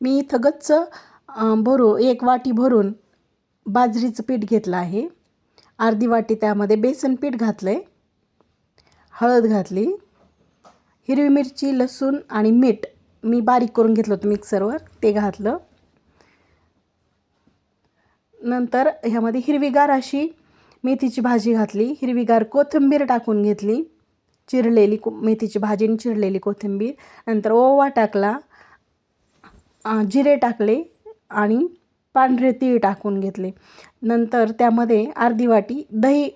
मी इथं गच्च भरू एक वाटी भरून बाजरीचं पीठ घेतलं आहे. अर्धी वाटी त्यामध्ये बेसन पीठ घातलं आहे हळद घातली. हिरवी मिरची लसूण आणि मीठ मी बारीक करून घेतलं होतं मिक्सरवर ते घातलं. नंतर ह्यामध्ये हिरवीगार अशी मेथीची भाजी घातली. हिरवीगार कोथिंबीर टाकून घेतली. चिरलेली को मेथीची भाजी आणि चिरलेली कोथिंबीर. नंतर ओवा टाकला. जिरे टाकले आणि पांढरे तीळ टाकून घेतले. नंतर त्यामध्ये अर्धी वाटी दही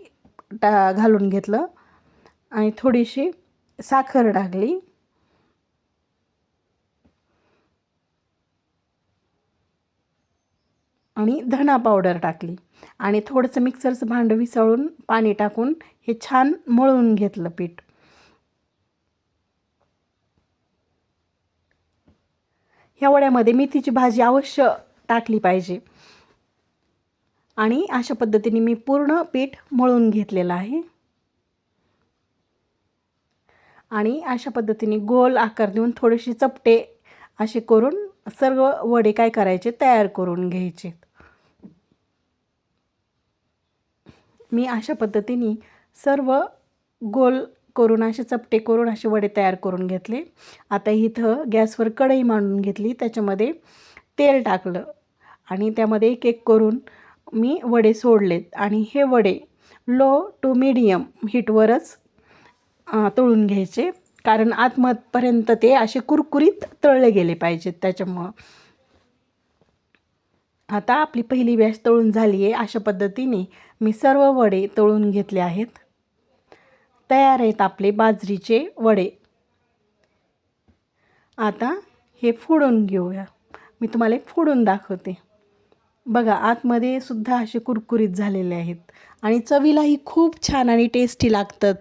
टा घालून घेतलं आणि थोडीशी साखर टाकली. आणि धणा पावडर टाकली. आणि थोडंसं मिक्सरचं भांडं विसळून पाणी टाकून हे छान मळून घेतलं पीठ. ह्या वड्यामध्ये मेथीची भाजी अवश्य टाकली पाहिजे. आणि अशा पद्धतीने मी पूर्ण पीठ मळून घेतलेलं आहे. आणि अशा पद्धतीने गोल आकार देऊन थोडेसे चपटे असे करून सर्व वडे काय करायचे तयार करून घ्यायचे. मी अशा पद्धतीने सर्व गोल करून असे चपटे करून असे वडे तयार करून घेतले. आता इथं गॅसवर कढई मांडून घेतली. त्याच्यामध्ये तेल टाकलं आणि त्यामध्ये एक एक करून मी वडे सोडलेत. आणि हे वडे लो टू मीडियम हीटवरच तळून घ्यायचे. कारण आतमधपर्यंत ते असे कुरकुरीत तळले गेले पाहिजेत. त्याच्यामुळं आता आपली पहिली बॅच तळून झाली आहे अशा पद्धतीने मी सर्व वडे तळून घेतले आहेत. तयार आहेत आपले बाजरीचे वडे. आता हे फोडून घेऊया. मी तुम्हाला एक फोडून दाखवते. बघा आतमध्ये सुद्धा असे कुरकुरीत झालेले आहेत. आणि चवीलाही खूप छान आणि टेस्टी लागतात